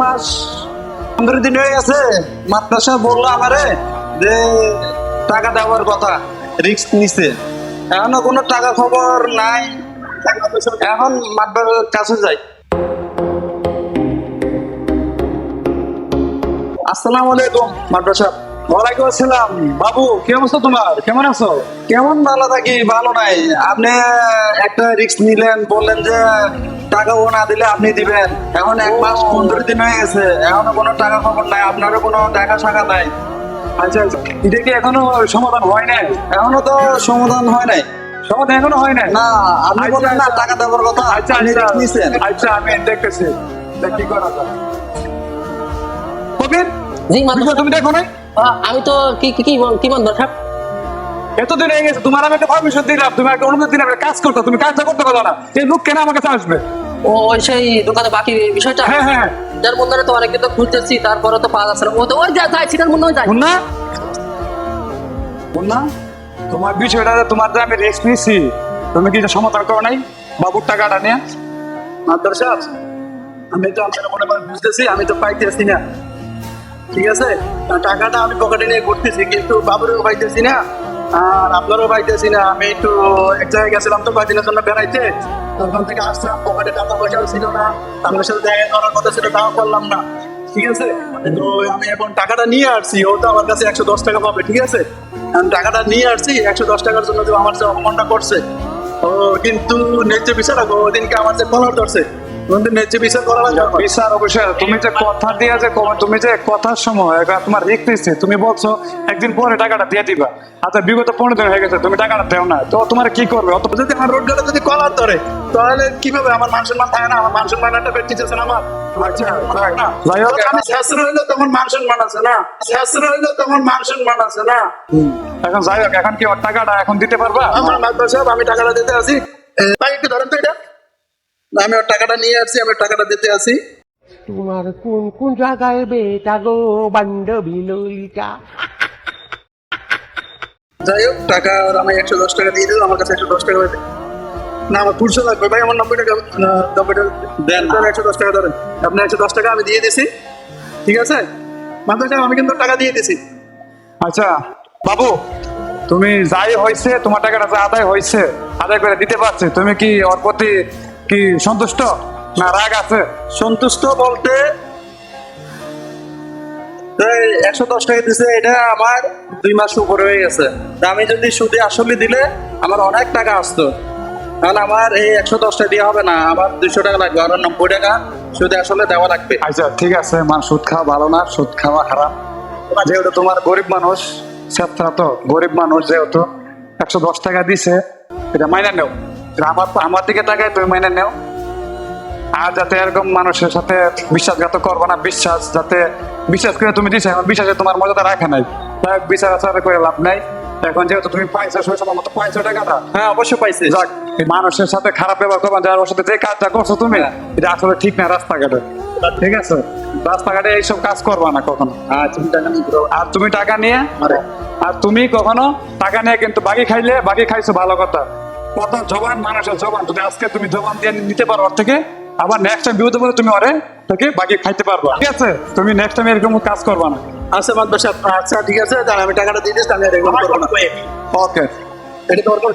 মাস পনেরো দিন হয়ে গেছে। মাদ্রাসা বলল আমারে যে টাকা দেওয়ার কথা রিস্ক নিছে। এখনও কোনো টাকা খবর নাই। এখন মাদ্রাসার কাছে যাই। আসসালামু আলাইকুম মাদ্রাসা। ওয়ালাইকুম আসসালাম। বাবু, কি অবস্থা তোমার? কেমন আছো? কেমন ভালো থাকি? ভালো নাই। আপনি একটা রিস্ক নিলেন, বললেন যে টাকা ও না দিলে আপনি দিবেন। এখন এক মাস পনেরো দিন হয়ে গেছে এখনও কোনো টাকা খবর নাই আপনারও কোনো টাকা শাখা নাই। আচ্ছা আচ্ছা এটা কি এখনও সমাধান হয় নাই? এখনও তো সমাধান হয় নাই। সমাধান এখনও হয় নাই? না আপনি আচ্ছা, বললেন না আচ্ছা। টাকা দেওয়ার কথা আচ্ছা আপনি আচ্ছা। নিছেন আচ্ছা আমি দেখতেছি। কি করা যায়? জি তুমি দেখো নাই? আমি তো কি কি কি বল- কি এতদিন হয়ে গেছে তোমার আমি একটা পারমিশন দিলাম তুমি একটা অনুমতি দিলাম কাজ করতে তুমি কাজটা করতে পারো না। এই লোক কেন আমার কাছে আসবে? ও ওই সেই দোকানে বাকি বিষয়টা? হ্যাঁ হ্যাঁ যার মধ্যে তো অনেকদিন তো খুঁজতেছি তারপরে তো পাওয়া যাচ্ছে না। ও তো ওই যা যাই সেটার মধ্যে ওই যাই। মুন্না? মুন্না তোমার বিষয়টা যে তোমার যে আমি রেস্ট নিছি তুমি কি সমাধান করো নাই? বাবুর টাকাটা নিয়ে? মাদ্রাসা আমি তো আপনার মনে মনে বুঝতেছি আমি তো পাইতেছি না। ঠিক আছে? টাকাটা আমি পকেটে নিয়ে ঘুরতেছি কিন্তু বাবুরও পাইতেছি না। আর আপনারও পাইতেছি না, আমি একটু এক জায়গায় গেছিলাম তো কয়েকদিনের জন্য বেড়াইতে। তখন থেকে আসলাম পকেটে টাকা পয়সাও ছিল না আপনার সাথে দেখা করার কথা ছিল, তাও করলাম না। ঠিক আছে? তো আমি এখন টাকাটা নিয়ে আসছি, ও তো আমার কাছে একশো দশ টাকা পাবে, ঠিক আছে? আমি টাকাটা নিয়ে আসছি, একশো দশ টাকার জন্য যে আমার যে অপমানটা করছে। ও কিন্তু ন্যায্য বিচার ওদিনকে আমার যে কলার ধরছে। ন্যায্য বিচার করা লাগবে বিচার অবশ্যই। তুমি যে কথা দিয়ে যে তুমি যে কথার সময় তোমার রিক তুমি বলছো একদিন পরে টাকাটা দিয়ে দিবা। আচ্ছা বিগত পনেরো দিন হয়ে গেছে তুমি টাকাটা দেও না। তো তোমার কি করবে? অত যদি আমার রোড গাড়ি যদি কলার ধরে তাহলে কীভাবে? আমার মান সম্মান থাকে না আমার মান সম্মান একটা যাচ্ছে আমার? আচ্ছা না। আমি শাস্ত্র হইলে তখন মান সম্মান আছে না। শাস্ত্র হইলে তখন মান সম্মান আছে না। এখন যাই হোক এখন কি টাকাটা এখন দিতে পারবা? আমার মাত্রা আমি টাকাটা দিতে আসি। ভাই একটু ধরেন তো এটা। আমি ওর টাকাটা নিয়ে আসছি আমি টাকাটা দিতে আসি। তোমার কোন কোন জায়গায় বেটা গো বান্ধবী ললিতা? যাই হোক টাকা আর আমি একশো দশ টাকা দিয়ে দিল আমার কাছে একশো দশ টাকা হয়েছে না আমার পুরুষ লাগবে। ভাই আমার নব্বই টাকা নব্বই টাকা দেন একশো দশ টাকা ধরেন। আপনি একশো দশ টাকা আমি দিয়ে দিছি। ঠিক আছে? সাহেব আমি কিন্তু টাকা দিয়ে দিছি। আচ্ছা বাবু তুমি যাই হয়েছে তোমার টাকাটা যা আদায় হয়েছে আদায় করে দিতে পারছে তুমি কি ওর প্রতি কি, সন্তুষ্ট? না, রাগ আছে। সন্তুষ্ট বলতে একশো দশ টাকা দিছে, এটা আমার দুই মাস উপরে হয়ে গেছে। আমি যদি সুদে আসলে দিলে আমার অনেক টাকা আসতো। কারণ আমার এই একশো দশ টাকা দেওয়া হবে না। আমার দুইশো টাকা লাগবে, আর নব্বই টাকা সুদে আসলে দেওয়া লাগবে। আচ্ছা ঠিক আছে, মান, সুদ খাওয়া ভালো না, সুদ খাওয়া খারাপ। যেহেতু তোমার গরিব মানুষ, ছাত্রা তো, গরিব মানুষ যেহেতু একশো দশ টাকা দিছে, এটা মাইনে নেও। আমার আমার দিকে টাকায় তুমি মেনে নেও। আর যাতে এরকম মানুষের সাথে বিশ্বাসঘাত করব না বিশ্বাস যাতে বিশ্বাস করে তুমি দিছো এখন বিশ্বাসে তোমার মর্যাদা রাখে নাই। তাই বিচার আচার করে লাভ নাই। এখন যেহেতু তুমি পাইছো সেই সময় মতো পাইছো টাকাটা। হ্যাঁ অবশ্যই পাইছি। যাক মানুষের সাথে খারাপ ব্যবহার করবা যার ওর সাথে যে কাজটা করছ তুমি এটা আসলে ঠিক না রাস্তাঘাটে। ঠিক আছে? রাস্তাঘাটে এইসব কাজ করবা না কখনো। টাকা নিয়ে আর তুমি টাকা নিয়ে। আর তুমি কখনো টাকা নিয়ে কিন্তু বাকি খাইলে বাকি খাইছো ভালো কথা। কত জবান মানুষের জবান। যদি আজকে তুমি জবান দিয়ে নিতে পারো ওর থেকে আবার নেক্সট টাইম বিপদে পড়ে তুমি ওরে থেকে বাকি খাইতে পারবা। ঠিক আছে? তুমি নেক্সট টাইম এরকম কাজ করবা না। আচ্ছা সাহেব আচ্ছা ঠিক আছে তাহলে আমি টাকাটা দিয়ে দিচ্ছি আমি আর এগুলো করব না। ওকে এটা তোমার কোন